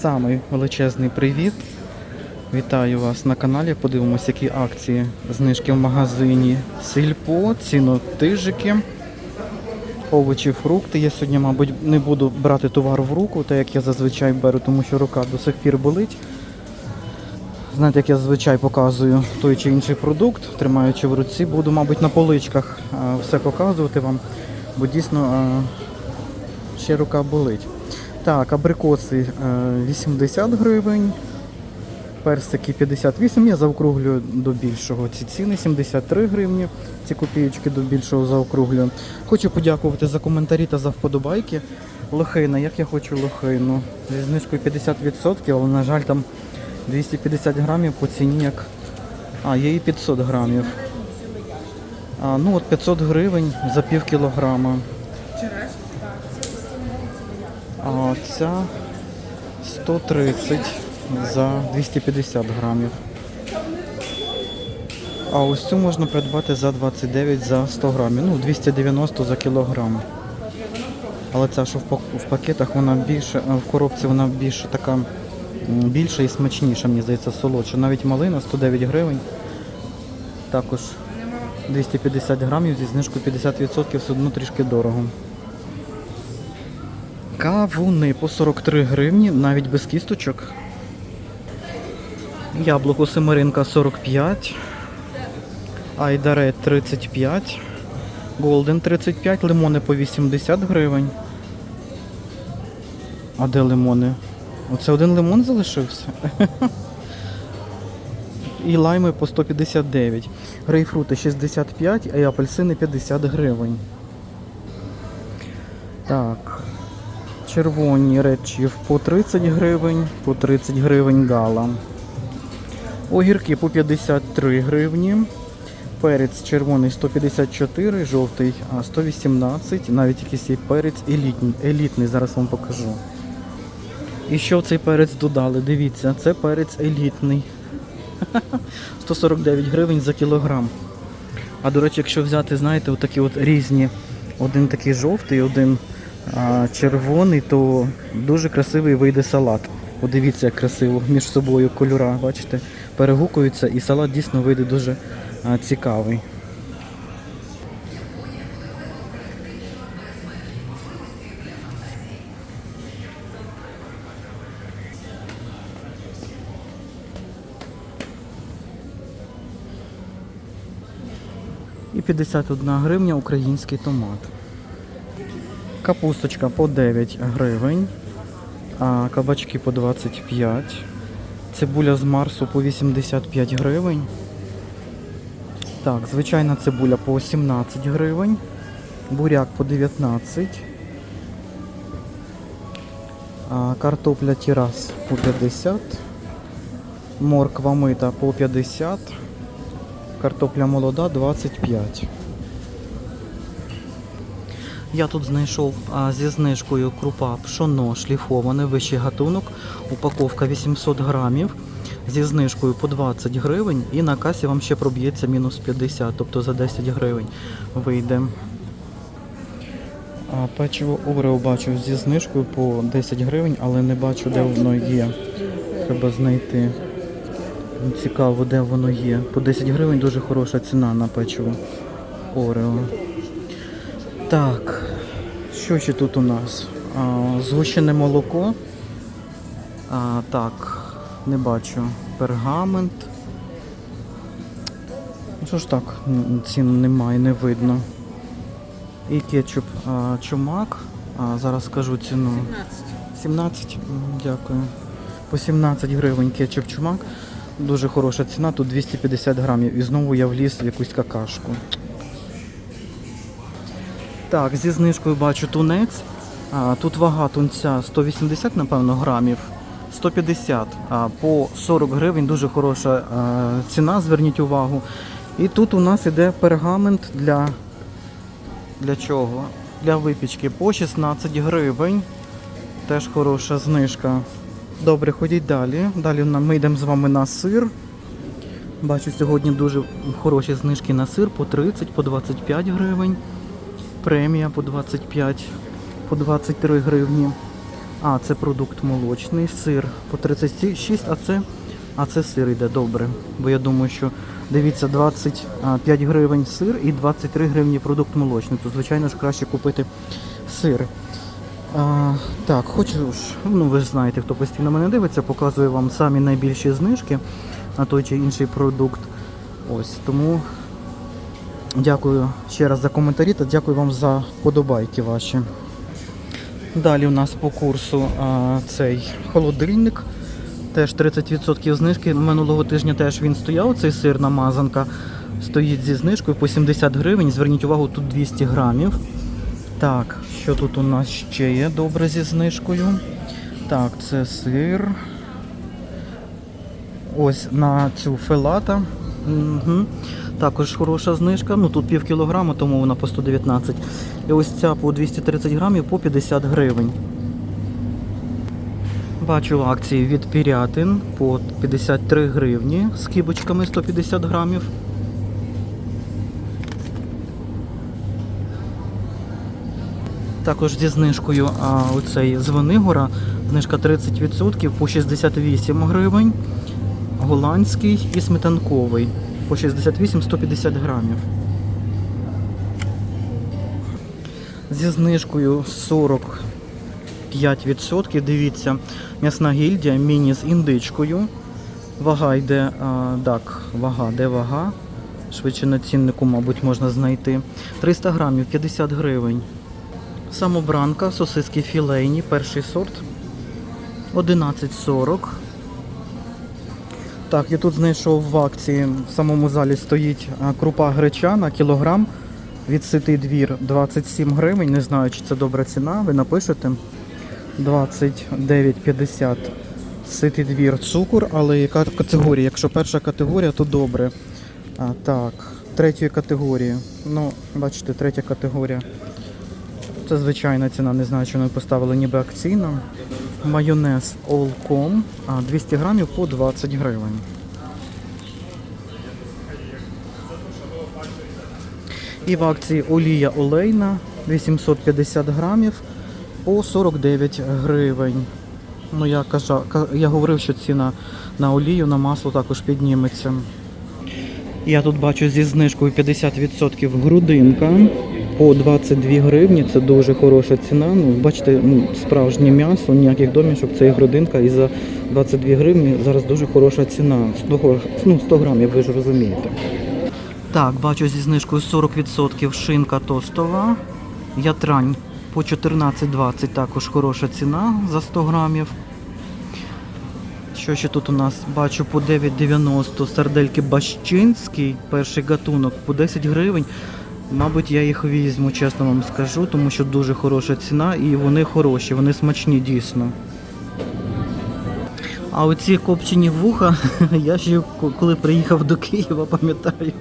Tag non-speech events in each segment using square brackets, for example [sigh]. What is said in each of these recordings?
Самий величезний привіт. Вітаю вас на каналі. Подивимось, які акції знижки в магазині Сільпо, цінотижики, овочі, фрукти. Я сьогодні, мабуть, не буду брати товар в руку, так як я зазвичай беру, тому що рука до сих пір болить. Знаєте, як я зазвичай показую той чи інший продукт, тримаючи в руці, буду, мабуть, на поличках все показувати вам, бо дійсно ще рука болить. Так, абрикоси е, 80 гривень, персики 58, я заокруглюю до більшого. Ці ціни 73 гривні, ці копійки до більшого заокруглюю. Хочу подякувати за коментарі та за вподобайки. Лохина, як я хочу лохину. Зі знижкою 50%, але, на жаль, там 250 грамів по ціні як. А, є і 500 грамів. А, ну от 500 гривень за пів кілограма. А ця 130 за 250 грамів. А ось цю можна придбати за 29 за 100 грамів. Ну, 290 за кілограм. Але ця, що в пакетах, вона більше, в коробці вона більше така більша і смачніша, мені здається, солодша. Навіть малина 109 гривень. Також 250 грамів зі знижкою 50% все одно трішки дорого. Кавуни по 43 гривні, навіть без кісточок. Яблуко Семеринка 45. Айдаре 35. Голден 35, лимони по 80 гривень. А де лимони? Оце один лимон залишився. [laughs] І лайми по 159. Грейпфрути 65, а й апельсини 50 гривень. Так. Червоні речі по 30 гривень, по 30 гривень гала. Огірки по 53 гривні. Перець червоний 154, жовтий а, 118, навіть якийсь є перець елітний, елітний, зараз вам покажу. І що цей перець додали? Дивіться, це перець елітний. [laughs] 149 гривень за кілограм. А до речі, якщо взяти, знаєте, отакі от різні, один такий жовтий, один червоний, то дуже красивий вийде салат. От дивіться, як красиво між собою кольора, бачите, перегукуються і салат дійсно вийде дуже цікавий. І 51 гривня український томат. Капусточка по 9 гривень, кабачки по 25. Цибуля з Марсу по 85 гривень. Так, звичайна цибуля по 17 гривень. Буряк по 19. А, картопля тірас по 50. Морква мита по 50. Картопля молода 25. Я тут знайшов зі знижкою крупа пшоно шліфоване, вищий гатунок, упаковка 800 грамів. Зі знижкою по 20 гривень і на касі вам ще проб'ється мінус 50, тобто за 10 гривень вийде. А печиво Орео бачу зі знижкою по 10 гривень, але не бачу, де воно є. Треба знайти. Цікаво, де воно є. По 10 гривень дуже хороша ціна на печиво Орео. Так, що ще тут у нас? А, згущене молоко. А, так, не бачу. Пергамент. Ну що ж так, цін немає, не видно. І кетчуп а, чумак. А, зараз скажу ціну. 17, М, дякую. По 17 гривень кетчуп чумак. Дуже хороша ціна, тут 250 грамів. І знову я вліз в якусь какашку. Так, зі знижкою бачу тунець. А, тут вага тунця 180, напевно, грамів. 150, а по 40 гривень дуже хороша а, ціна, зверніть увагу. І тут у нас іде пергамент для, для чого? Для випічки по 16 гривень. Теж хороша знижка. Добре, ходіть далі. Далі ми йдемо з вами на сир. Бачу, сьогодні дуже хороші знижки на сир по 30, по 25 гривень. Премія по 25, по 23 гривні. А, це продукт молочний, сир по 36, а це, а це сир йде добре. Бо я думаю, що дивіться, 25 гривень сир і 23 гривні продукт молочний. То, звичайно ж, краще купити сир. А, так, хочу ж, ну ви ж знаєте, хто постійно мене дивиться, показую вам самі найбільші знижки на той чи інший продукт. Ось тому дякую ще раз за коментарі та дякую вам за подобайки ваші. Далі у нас по курсу а, цей холодильник. Теж 30% знижки. Минулого тижня теж він стояв, цей сир намазанка. Стоїть зі знижкою по 70 гривень. Зверніть увагу, тут 200 грамів. Так, що тут у нас ще є добре зі знижкою? Так, це сир. Ось на цю фелата. Угу. Також хороша знижка. Ну тут пів кілограма, тому вона по 119. І ось ця по 230 грамів по 50 гривень. Бачу акції від Пірятин по 53 гривні з кібочками 150 грамів. Також зі знижкою а, оцей з Венигора, знижка 30% по 68 гривень. Голландський і сметанковий по 68-150 грамів. Зі знижкою 45%. Дивіться, м'ясна гільдія міні з індичкою. Вага йде, а, так, вага, де вага? Швидше на ціннику, мабуть, можна знайти. 300 грамів, 50 гривень. Самобранка, сосиски філейні, перший сорт. 11,40. Так, я тут знайшов в акції, в самому залі стоїть крупа гречана, кілограм від ситий двір 27 гривень. Не знаю, чи це добра ціна. Ви напишете 29,50 ситий двір цукор, але яка категорія? Якщо перша категорія, то добре. А, так, третьої категорії. Ну, бачите, третя категорія. Це звичайна ціна, не знаю, чи вони поставили ніби акційно. Майонез а 200 грамів по 20 гривень. І в акції олія олейна 850 грамів по 49 гривень. Ну, я, кажа, я говорив, що ціна на олію, на масло також підніметься. Я тут бачу зі знижкою 50% грудинка по 22 гривні. Це дуже хороша ціна. Ну, бачите, ну, справжнє м'ясо, ніяких домішок, це і грудинка. І за 22 гривні зараз дуже хороша ціна. 100, ну, 100 грамів, ви ж розумієте. Так, бачу зі знижкою 40% шинка тостова. Ятрань по 14,20 також хороша ціна за 100 грамів. Що ще тут у нас? Бачу по 9,90 сардельки Бащинський, перший гатунок по 10 гривень. Мабуть, я їх візьму, чесно вам скажу, тому що дуже хороша ціна і вони хороші, вони смачні дійсно. А оці копчені вуха, [laughs] я ще коли приїхав до Києва, пам'ятаю,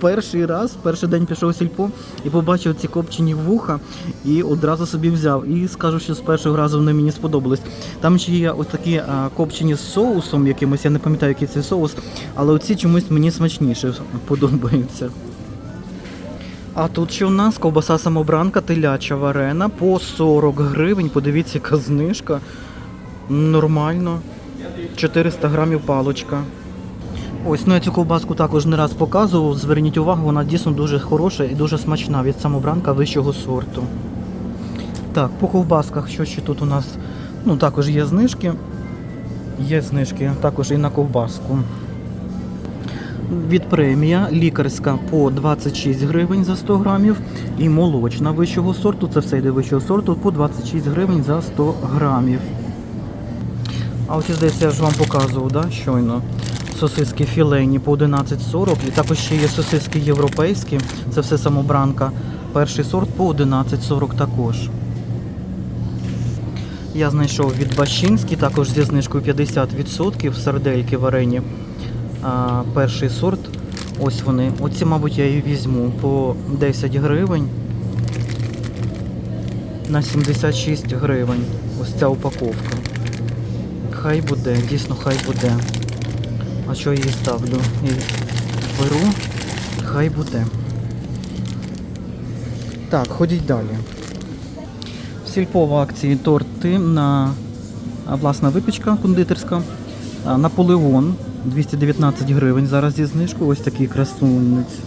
перший раз, перший день пішов в сільпо і побачив ці копчені вуха і одразу собі взяв. І скажу, що з першого разу вони мені сподобались. Там ще є отакі копчені з соусом якимось, я не пам'ятаю, який це соус, але оці чомусь мені смачніше подобаються. А тут ще у нас ковбаса самобранка теляча варена по 40 гривень. Подивіться, яка знижка. Нормально. 400 грамів палочка. Ось, ну я цю ковбаску також не раз показував. Зверніть увагу, вона дійсно дуже хороша і дуже смачна від самобранка вищого сорту. Так, по ковбасках, що ще тут у нас? Ну, також є знижки. Є знижки також і на ковбаску. Від премія лікарська по 26 гривень за 100 грамів і молочна вищого сорту, це все йде вищого сорту, по 26 гривень за 100 грамів. А ось десь я ж вам показував, да, щойно. Сосиски філейні по 11,40 і також ще є сосиски європейські, це все самобранка. Перший сорт по 11,40 також. Я знайшов від Бащинський, також зі знижкою 50% сардельки варені. Перший сорт. Ось вони. Оці, мабуть, я і візьму по 10 гривень на 76 гривень. Ось ця упаковка. Хай буде, дійсно хай буде. А що я її ставлю? І беру, хай буде. Так, ходіть далі. В сільпо акції торти на власна випічка кондитерська. Наполеон 219 гривень зараз зі знижкою. Ось такий красунець.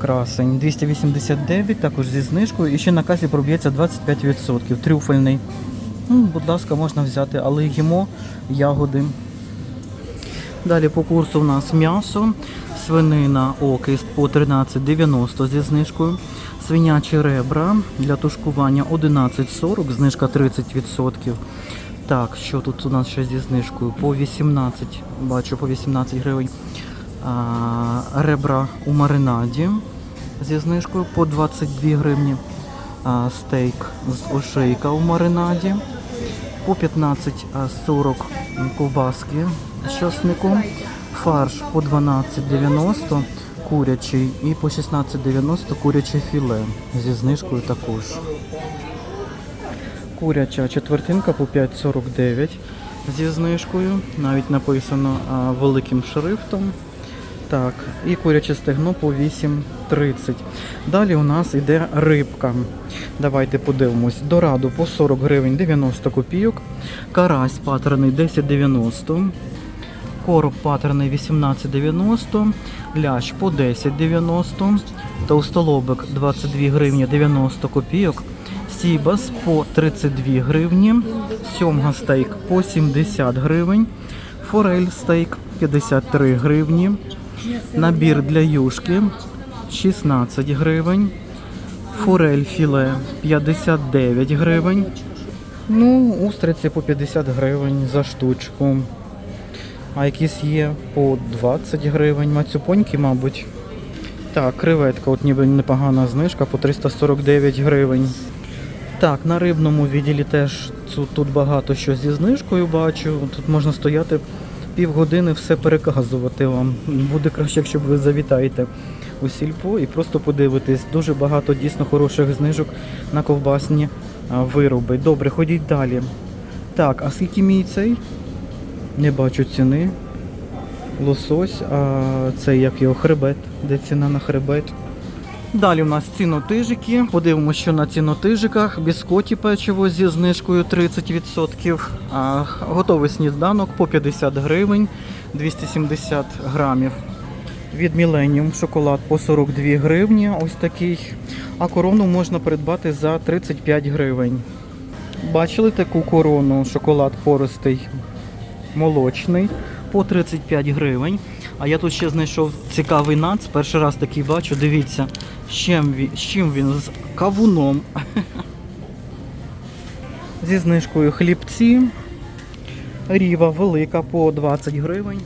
Красень 289, також зі знижкою. І ще на касі проб'ється 25%. Трюфельний. Ну, будь ласка, можна взяти, але їмо ягоди. Далі по курсу у нас м'ясо, свинина окист по 13,90 зі знижкою. Свинячі ребра для тушкування 11,40, знижка 30%. Так, що тут у нас ще зі знижкою? По 18, бачу, по 18 гривень. А, ребра у маринаді зі знижкою по 22 гривні. А, стейк з ошейка у маринаді по 15,40 ковбаски з часником, фарш по 12,90 курячий і по 16,90 куряче філе зі знижкою також. Куряча четвертинка по 5,49 зі знижкою, навіть написано а, великим шрифтом. Так, і куряче стегно по 8,30. Далі у нас йде рибка. Давайте подивимось. Дораду по 40 гривень 90 копійок. Карась патерний 10,90. Короб патерний 18,90. Лящ по 10,90. Товстолобик 22 гривні 90 копійок. Сібас по 32 гривні. Сьомга стейк по 70 гривень. Форель стейк 53 гривні. Набір для юшки 16 гривень. Форель філе 59 гривень. Ну, устриці по 50 гривень за штучку. А якісь є по 20 гривень. Мацюпоньки, мабуть. Так, креветка, от ніби непогана знижка по 349 гривень. Так, на рибному відділі теж тут багато що зі знижкою бачу. Тут можна стояти півгодини все переказувати вам. Буде краще, якщо ви завітаєте у сільпо і просто подивитесь. Дуже багато дійсно хороших знижок на ковбасні вироби. Добре, ходіть далі. Так, а скільки мій цей? Не бачу ціни. Лосось, а цей як його хребет. Де ціна на хребет? Далі у нас цінотижики. Подивимося, що на цінотижиках. Біскоті печиво зі знижкою 30%. А готовий сніданок по 50 гривень 270 грамів. Від Millennium шоколад по 42 гривні. Ось такий. А корону можна придбати за 35 гривень. Бачили таку корону? Шоколад пористий молочний по 35 гривень. А я тут ще знайшов цікавий нац. Перший раз такий бачу. Дивіться, з чим він, з чим він з кавуном. [laughs] Зі знижкою хлібці. Ріва велика по 20 гривень.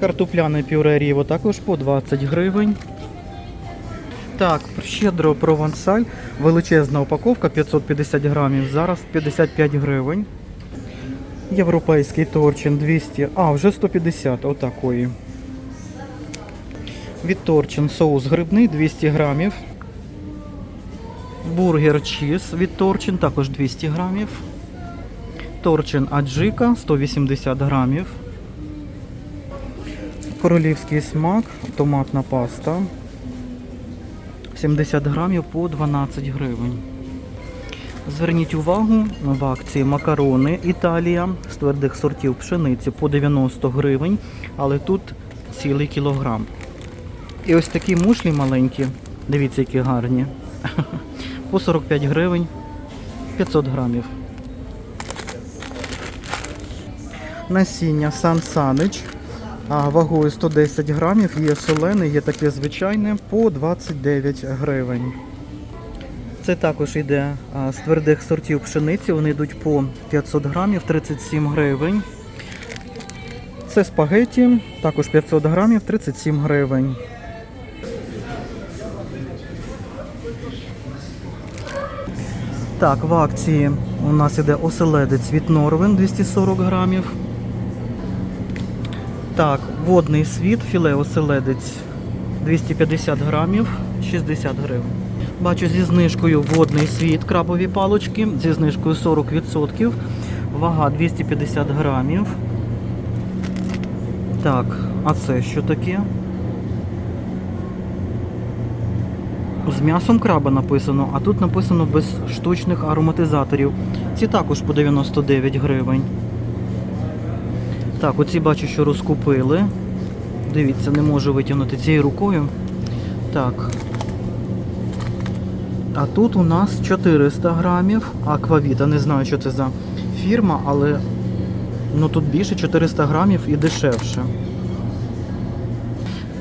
Картопляне пюре ріво також по 20 гривень. Так, щедро провансаль. Величезна упаковка 550 грамів. Зараз 55 гривень. Європейський торчин 200, а вже 150, отакої. Від торчин соус грибний 200 грамів. Бургер чіз від торчин також 200 грамів. Торчин аджика 180 грамів. Королівський смак, томатна паста. 70 грамів по 12 гривень. Зверніть увагу в акції макарони Італія з твердих сортів пшениці по 90 гривень, але тут цілий кілограм. І ось такі мушлі маленькі, дивіться, які гарні. [laughs] По 45 гривень 500 грамів. Насіння Сан Санич вагою 110 грамів, є солене, є таке звичайне по 29 гривень. Це також йде з твердих сортів пшениці. Вони йдуть по 500 грамів, 37 гривень. Це спагеті, також 500 грамів, 37 гривень. Так, в акції у нас іде оселедець від Норвен 240 грамів. Так, водний світ, філе оселедець 250 грамів, 60 гривень. Бачу зі знижкою водний світ, крабові палочки, зі знижкою 40%. Вага 250 грамів. Так, а це що таке? З м'ясом краба написано, а тут написано без штучних ароматизаторів. Ці також по 99 гривень. Так, оці бачу, що розкупили. Дивіться, не можу витягнути цією рукою. Так. А тут у нас 400 грамів аквавіта. Не знаю, що це за фірма, але ну, тут більше 400 грамів і дешевше.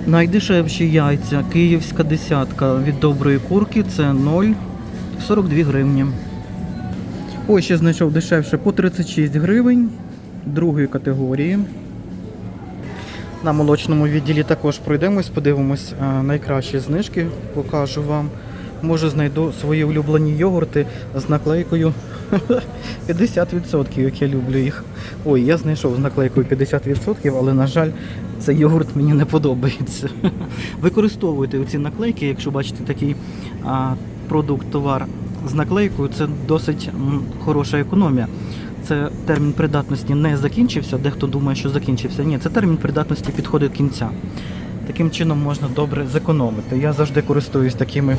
Найдешевші яйця київська десятка від доброї курки це 0,42 гривні. Ось ще знайшов дешевше по 36 гривень другої категорії. На молочному відділі також пройдемось, подивимось найкращі знижки, покажу вам. Може знайду свої улюблені йогурти з наклейкою [laughs] 50%, як я люблю їх. Ой, я знайшов з наклейкою 50%, але, на жаль, цей йогурт мені не подобається. [laughs] Використовуйте ці наклейки, якщо бачите такий а, продукт, товар з наклейкою, це досить хороша економія. Це термін придатності не закінчився. Дехто думає, що закінчився. Ні, це термін придатності підходить кінця. Таким чином можна добре зекономити. Я завжди користуюсь такими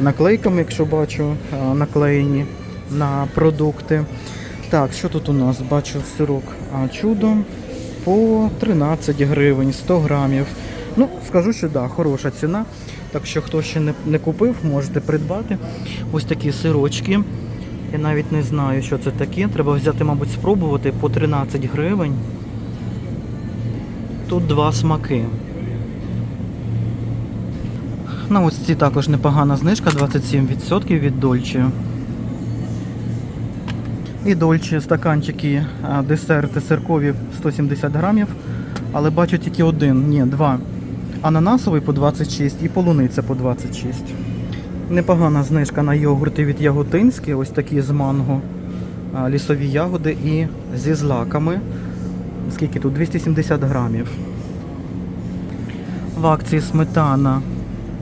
наклейками, якщо бачу наклеєні на продукти. Так, що тут у нас? Бачу сирок чудо по 13 гривень, 100 грамів. Ну, скажу, що да, хороша ціна. Так що, хто ще не, не купив, можете придбати. Ось такі сирочки. Я навіть не знаю, що це таке. Треба взяти, мабуть, спробувати по 13 гривень. Тут два смаки. На ось ці також непогана знижка, 27% від Дольче. І Дольче стаканчики, десерти сиркові 170 грамів. Але бачу тільки один, ні, два. Ананасовий по 26 і полуниця по 26. Непогана знижка на йогурти від Яготинський, ось такі з манго, лісові ягоди і зі злаками. Скільки тут? 270 грамів. В акції сметана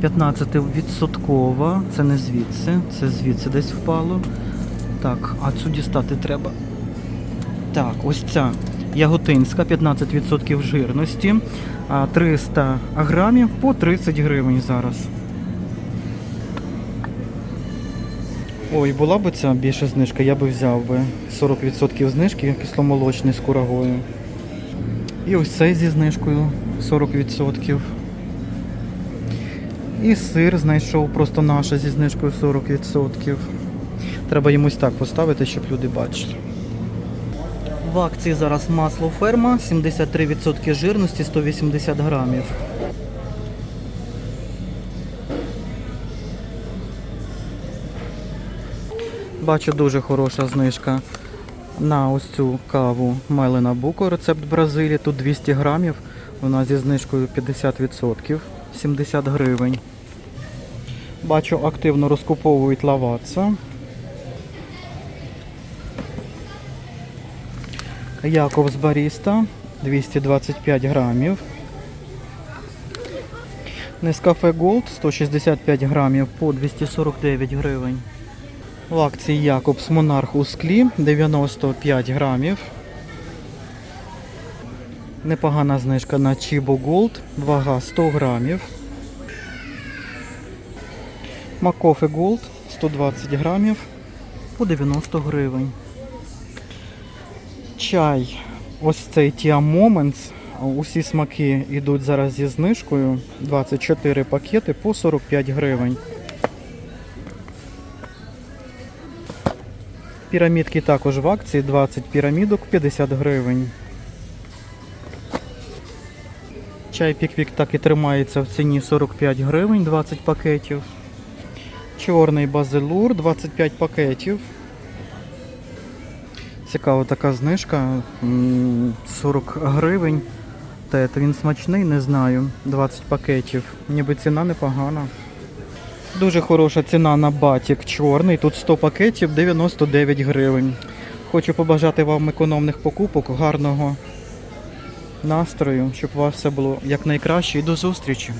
15%. Це не звідси, це звідси десь впало. Так, а цю дістати треба. Так, ось ця яготинська, 15% жирності, 300 грамів по 30 гривень зараз. Ой, була б ця більша знижка, я би взяв би 40% знижки кисломолочний з курагою. І ось цей зі знижкою 40%. І сир знайшов просто наше зі знижкою 40%. Треба йомусь так поставити, щоб люди бачили. В акції зараз масло ферма, 73% жирності, 180 грамів. Бачу дуже хороша знижка на ось цю каву Мелена Буко, рецепт Бразилії. Тут 200 грамів. Вона зі знижкою 50%, 70 гривень. Бачу, активно розкуповують лаваца. Якобс Баріста 225 грамів. Нескафе Голд 165 грамів по 249 гривень. В акції Якобс Монарх у склі 95 грамів. Непогана знижка на Чібо Голд, вага 100 грамів. Макофе Голд 120 грамів по 90 гривень. Чай. Ось цей Tia Moments. Усі смаки йдуть зараз зі знижкою. 24 пакети по 45 гривень. Пірамідки також в акції 20 пірамідок 50 гривень. Чай піквік так і тримається в ціні 45 гривень 20 пакетів. Чорний базилур 25 пакетів. Цікава така знижка. 40 гривень. Тет, він смачний, не знаю. 20 пакетів. Ніби ціна непогана. Дуже хороша ціна на батік чорний. Тут 100 пакетів 99 гривень. Хочу побажати вам економних покупок, гарного настрою, щоб у вас все було якнайкраще і до зустрічі.